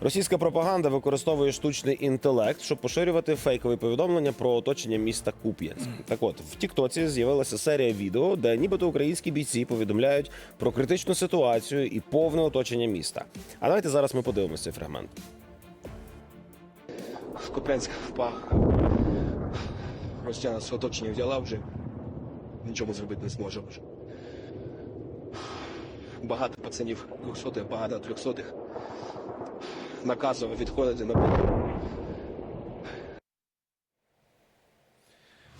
Російська пропаганда використовує штучний інтелект, щоб поширювати фейкові повідомлення про оточення міста Куп'янськ. Так от в Тіктоці з'явилася серія відео, де нібито українські бійці повідомляють про критичну ситуацію і повне оточення міста. А давайте зараз ми подивимося цей фрагмент. в Куп'янськ впав. Росія нас оточення взяла вже. Нічого зробити не зможе вже. Багато пацанів двохсотих, багато трьохсотих. Наказово відходити на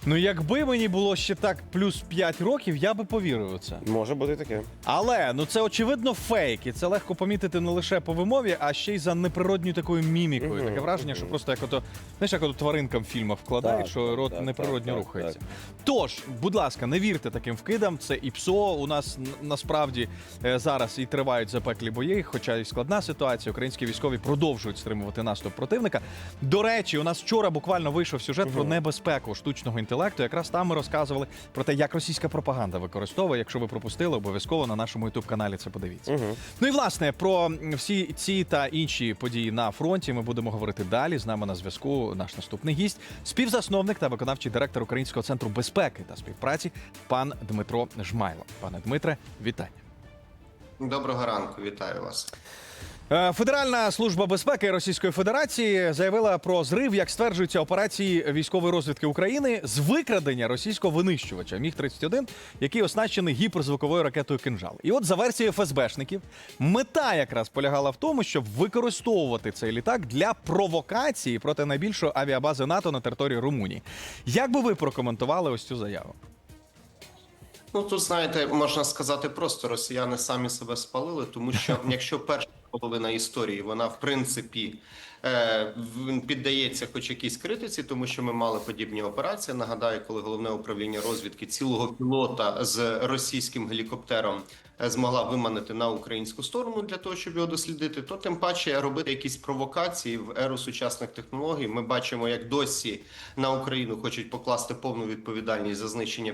Ну, якби мені було ще так плюс 5 років, я би повірив у це. Може бути таке. Але ну це очевидно фейк, і це легко помітити не лише по вимові, а ще й за неприродньою такою мімікою. Мгм, Таке враження, що мгм. просто як ото, знаєш, як ото тваринкам в фільмах вкладають, Так, що так, рот так, неприродньо так, так, рухається. так. Тож, будь ласка, не вірте таким вкидам. Це і ПСО. У нас н- насправді е, зараз і тривають запеклі бої, хоча і складна ситуація. Українські військові продовжують стримувати наступ противника. До речі, у нас вчора буквально вийшов сюжет про небезпеку штучного інтелекту. Якраз там ми розказували про те, як російська пропаганда використовує. Якщо ви пропустили, обов'язково на нашому ютуб каналі це подивіться. Угу. Ну і власне про всі ці та інші події на фронті ми будемо говорити далі. З нами на зв'язку наш наступний гість, співзасновник та виконавчий директор Українського центру безпеки та співпраці, пан Дмитро Жмайло. Пане Дмитре, вітання. Доброго ранку, вітаю вас. Е, Федеральна служба безпеки Російської Федерації заявила про зрив, як стверджується, операції військової розвідки України з викрадення російського винищувача Міг 31 який оснащений гіперзвуковою ракетою «Кинжал». І от за версією ФСБшників, мета якраз полягала в тому, щоб використовувати цей літак для провокації проти найбільшої авіабази НАТО на території Румунії. Як би ви прокоментували ось цю заяву? Ну тут знаєте, можна сказати просто росіяни самі себе спалили, тому що якщо перша половина історії вона в принципі е, піддається хоч якійсь критиці, тому що ми мали подібні операції. Нагадаю, коли головне управління розвідки цілого пілота з російським гелікоптером е, змогла виманити на українську сторону для того, щоб його дослідити, то тим паче робити якісь провокації в еру сучасних технологій. Ми бачимо, як досі на Україну хочуть покласти повну відповідальність за знищення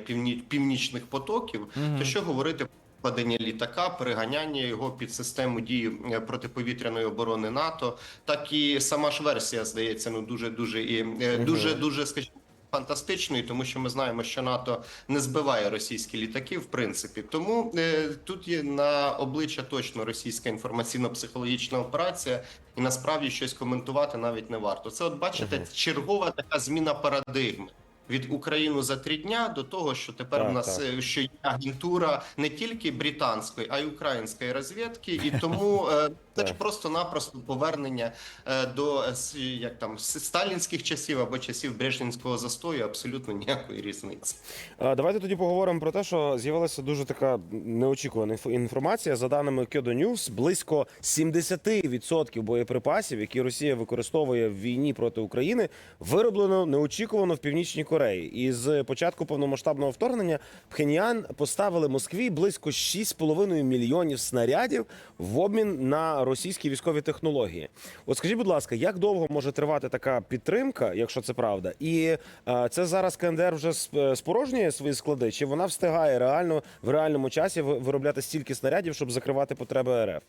північних потоків. То що говорити? Про Вкладення літака, переганяння його під систему дії е, протиповітряної оборони НАТО, так і сама ж версія здається, ну дуже дуже і е, дуже дуже скажімо, фантастичною, тому що ми знаємо, що НАТО не збиває російські літаки, в принципі. Тому е, тут є на обличчя точно російська інформаційно-психологічна операція, і насправді щось коментувати навіть не варто. Це, от бачите, чергова така зміна парадигми. Від Україну за три дня до того, що тепер Так, у нас так. е, що є агентура не тільки британської, а й української розвідки, і тому е, це ж просто-напросто повернення е, до е, як там сталінських часів або часів Брежнівського застою. Абсолютно ніякої різниці. Давайте тоді поговоримо про те, що з'явилася дуже така неочікувана інфо- інформація. За даними Kyodo News, близько 70% боєприпасів, які Росія використовує в війні проти України, вироблено неочікувано в північній Кореї. І з початку повномасштабного вторгнення Пхеньян поставили Москві близько 6,5 мільйонів снарядів в обмін на російські військові технології. От скажіть, будь ласка, як довго може тривати така підтримка, якщо це правда? І е, це зараз КНДР вже спорожнює свої склади, чи вона встигає реально в реальному часі виробляти стільки снарядів, щоб закривати потреби РФ?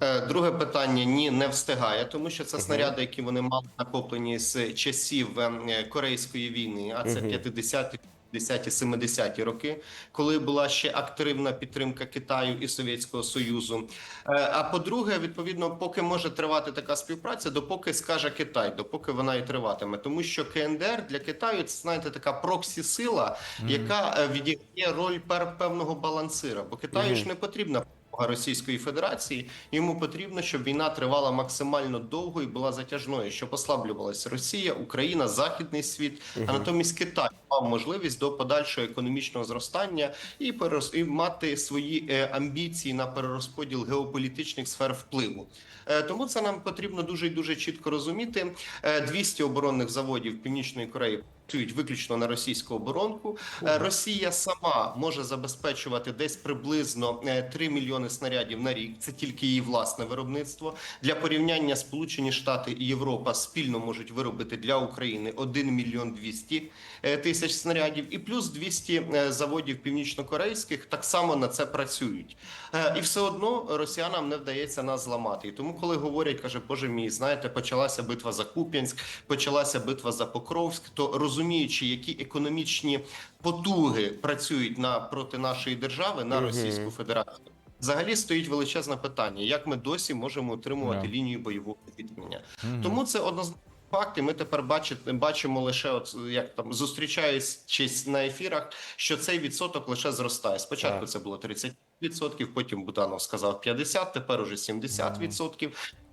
Е, Друге питання ні, не встигає, тому що це снаряди, які вони мали накоплені з часів е, Корейської війни, а це 50-ті. 10-ті, 70-ті роки, коли була ще активна підтримка Китаю і Совєтського Союзу. Е, А по-друге, відповідно, поки може тривати така співпраця, допоки скаже Китай, допоки вона і триватиме, тому що КНДР для Китаю це знаєте така проксі-сила, яка е, відіграє роль певного балансира, бо Китаю ж не потрібна допомога Російської Федерації. Йому потрібно, щоб війна тривала максимально довго і була затяжною, щоб ослаблювалася Росія, Україна, Західний світ. А натомість Китай мав можливість до подальшого економічного зростання і перерос... і мати свої е, амбіції на перерозподіл геополітичних сфер впливу. Е, тому це нам потрібно дуже і дуже чітко розуміти. Е, 200 оборонних заводів Північної Кореї працюють виключно на російську оборонку. Е, Росія сама може забезпечувати десь приблизно е, 3 мільйони снарядів на рік. Це тільки її власне виробництво. Для порівняння Сполучені Штати і Європа спільно можуть виробити для України 1 мільйон 200 е, тисяч снарядів, і плюс 200 е, заводів північнокорейських так само на це працюють. Е, І все одно росіянам не вдається нас зламати. І тому, коли говорять, каже, Боже мій, знаєте, почалася битва за Куп'янськ, почалася битва за Покровськ, то розуміючи, які економічні потуги працюють на проти нашої держави на Російську Федерацію. Взагалі стоїть величезне питання, як ми досі можемо утримувати Да. лінію бойового зіткнення. Тому це однозначно факти. Ми тепер бачите, бачимо лише, от як там зустрічаючись на ефірах, що цей відсоток лише зростає. Спочатку Так. це було 30%, потім Буданов сказав 50%, тепер уже 70%.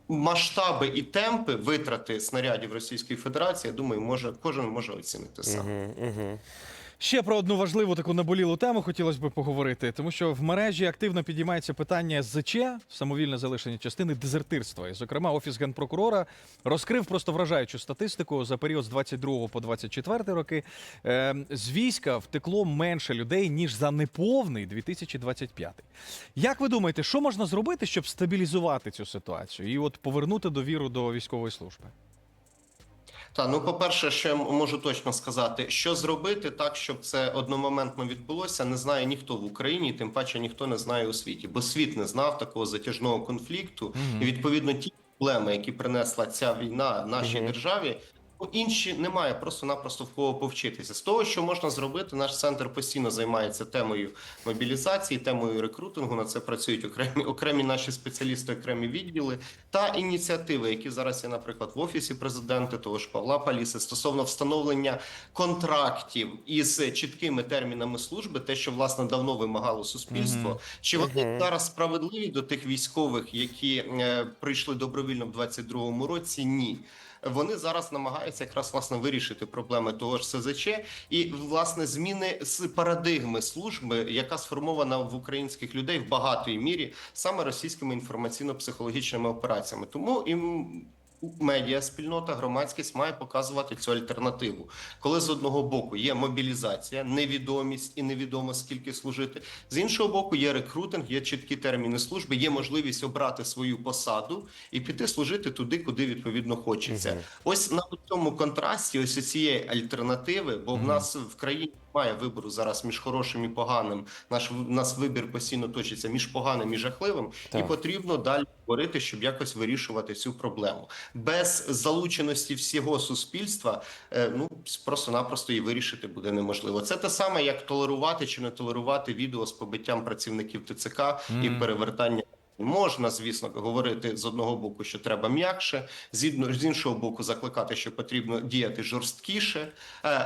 Масштаби і темпи витрати снарядів Російської Федерації, я думаю, може кожен може оцінити сам. Угу, угу. Ще про одну важливу таку наболілу тему хотілося б поговорити, тому що в мережі активно підіймається питання ЗЧ, самовільне залишення частини дезертирства. І, зокрема, офіс генпрокурора розкрив просто вражаючу статистику за період з 22 по 24 роки. Е, з війська втекло менше людей ніж за неповний 2025. Як ви думаєте, що можна зробити, щоб стабілізувати цю ситуацію і от повернути довіру до військової служби? Та ну, по-перше, ще м- можу точно сказати, що зробити так, щоб це одномоментно відбулося, не знає ніхто в Україні, тим паче ніхто не знає у світі, бо світ не знав такого затяжного конфлікту, і відповідно ті проблеми, які принесла ця війна нашій Мгм. державі. Інші немає просто-напросто в кого повчитися. З того, що можна зробити, наш центр постійно займається темою мобілізації, темою рекрутингу. На це працюють окремі окремі наші спеціалісти, окремі відділи та ініціативи, які зараз є, наприклад, в офісі президента, того ж Павла Паліси, стосовно встановлення контрактів із чіткими термінами служби, те, що власне давно вимагало суспільство. Чи вони Мгм. зараз справедливі до тих військових, які е, прийшли добровільно в 22-му році? Ні. Вони зараз намагаються якраз власне вирішити проблеми того ж СЗЧ і власне зміни з парадигми служби, яка сформована в українських людей в багатій мірі саме російськими інформаційно-психологічними операціями. Тому і медіа спільнота, громадськість має показувати цю альтернативу. Коли з одного боку є мобілізація, невідомість і невідомо скільки служити. З іншого боку, є рекрутинг, є чіткі терміни служби, є можливість обрати свою посаду і піти служити туди, куди відповідно хочеться. Ось на цьому контрасті, ось цієї альтернативи, бо в нас в країні немає вибору зараз між хорошим і поганим. Наш нас вибір постійно точиться між поганим і жахливим, і потрібно далі говорити, щоб якось вирішувати цю проблему. Без залученості всього суспільства, е, ну просто-напросто її вирішити буде неможливо. Це те саме, як толерувати чи не толерувати відео з побиттям працівників ТЦК і перевертання. Можна, звісно, говорити з одного боку, що треба м'якше, з іншого боку, закликати, що потрібно діяти жорсткіше. Е,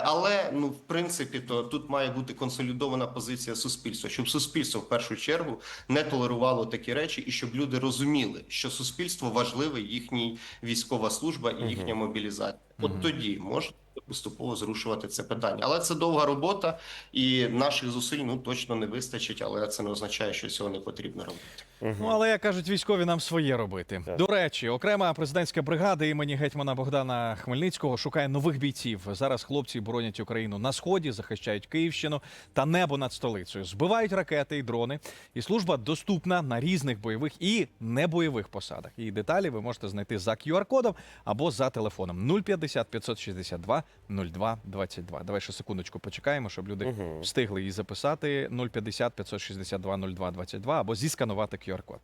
Але ну, в принципі, то тут має бути консолідована позиція суспільства, щоб суспільство в першу чергу не толерувало такі речі, і щоб люди розуміли, що суспільство важливе, їхній військова служба і їхня мобілізація. От тоді можна поступово зрушувати це питання. Але це довга робота, і наших зусиль ну точно не вистачить, але це не означає, що цього не потрібно робити. Ну, але як кажуть, військові нам своє робити. Так. До речі, окрема президентська бригада імені гетьмана Богдана Хмельницького шукає нових бійців. Зараз хлопці боронять Україну на сході, захищають Київщину та небо над столицею, збивають ракети і дрони. І служба доступна на різних бойових і небойових посадах. І деталі ви можете знайти за QR-кодом або за телефоном 050 562 02 22. Давай ще секундочку почекаємо, щоб люди Мгм. встигли її записати 050 562 02 22 або зісканувати QR-код.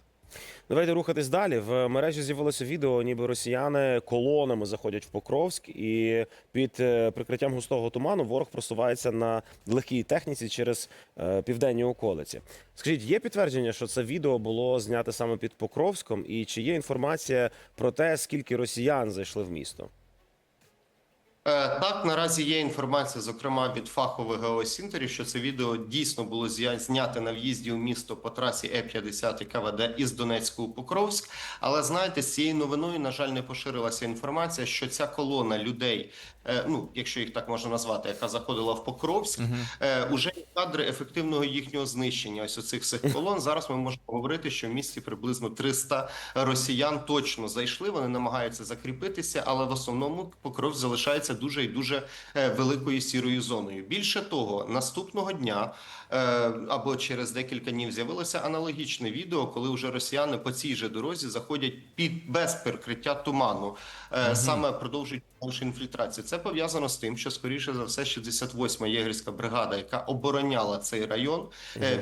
Давайте рухатись далі. В мережі з'явилося відео, ніби росіяни колонами заходять в Покровськ, і під е, прикриттям густого туману ворог просувається на легкій техніці через е, південні околиці. Скажіть, є підтвердження, що це відео було знято саме під Покровськом, і чи є інформація про те, скільки росіян зайшли в місто? Е, Так, наразі є інформація, зокрема від фахових геосінтерів, що це відео дійсно було знято на в'їзді у місто по трасі Е-50, яка веде із Донецьку у Покровськ. Але знаєте, з цією новиною, на жаль, не поширилася інформація, що ця колона людей, е, ну якщо їх так можна назвати, яка заходила в Покровськ, е, уже є кадри ефективного їхнього знищення. Ось оцих всіх колон. Зараз ми можемо говорити, що в місті приблизно 300 росіян точно зайшли. Вони намагаються закріпитися, але в основному Покровськ залишається вважається дуже і дуже е, великою сірою зоною. Більше того, наступного дня е, або через декілька днів з'явилося аналогічне відео, коли вже росіяни по цій же дорозі заходять під без перекриття туману, е, саме продовжують інфільтрацію. Це пов'язано з тим, що скоріше за все 68-ма єгерська бригада, яка обороняла цей район,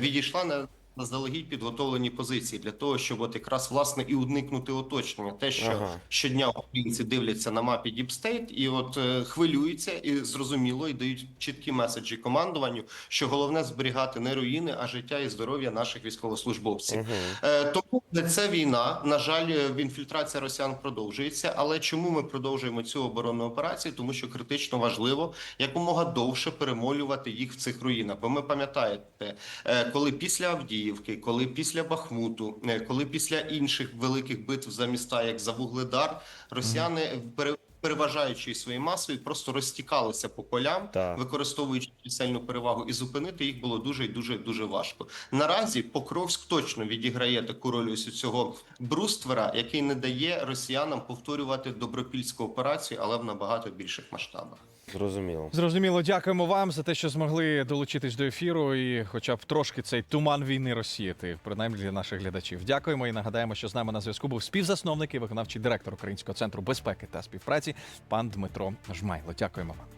відійшла на. Заздалегідь підготовлені позиції для того, щоб от якраз власне і уникнути оточення. Те, що Ага. щодня українці дивляться на мапі Діпстейт і от е, хвилюються і зрозуміло, і дають чіткі меседжі командуванню, що головне зберігати не руїни, а життя і здоров'я наших військовослужбовців. Е, тому це війна. На жаль, е, інфільтрація росіян продовжується. Але чому ми продовжуємо цю оборонну операцію? Тому що критично важливо якомога довше перемолювати їх в цих руїнах. Бо ми пам'ятаєте, е, коли після Авдіївки, коли після Бахмуту, е, коли після інших великих битв за міста, як за Вугледар, росіяни пере- Переважаючи своєю масою, просто розтікалися по полям, Так. використовуючи чисельну перевагу, і зупинити їх було дуже і дуже дуже важко. Наразі Покровськ точно відіграє таку роль ось цього бруствера, який не дає росіянам повторювати добропільську операцію, але в набагато більших масштабах. Зрозуміло. Зрозуміло, дякуємо вам за те, що змогли долучитись до ефіру і, хоча б трошки цей туман війни розсіяти, принаймні для наших глядачів. Дякуємо і нагадаємо, що з нами на зв'язку був співзасновник і виконавчий директор Українського центру безпеки та співпраці пан Дмитро Жмайло. Дякуємо вам.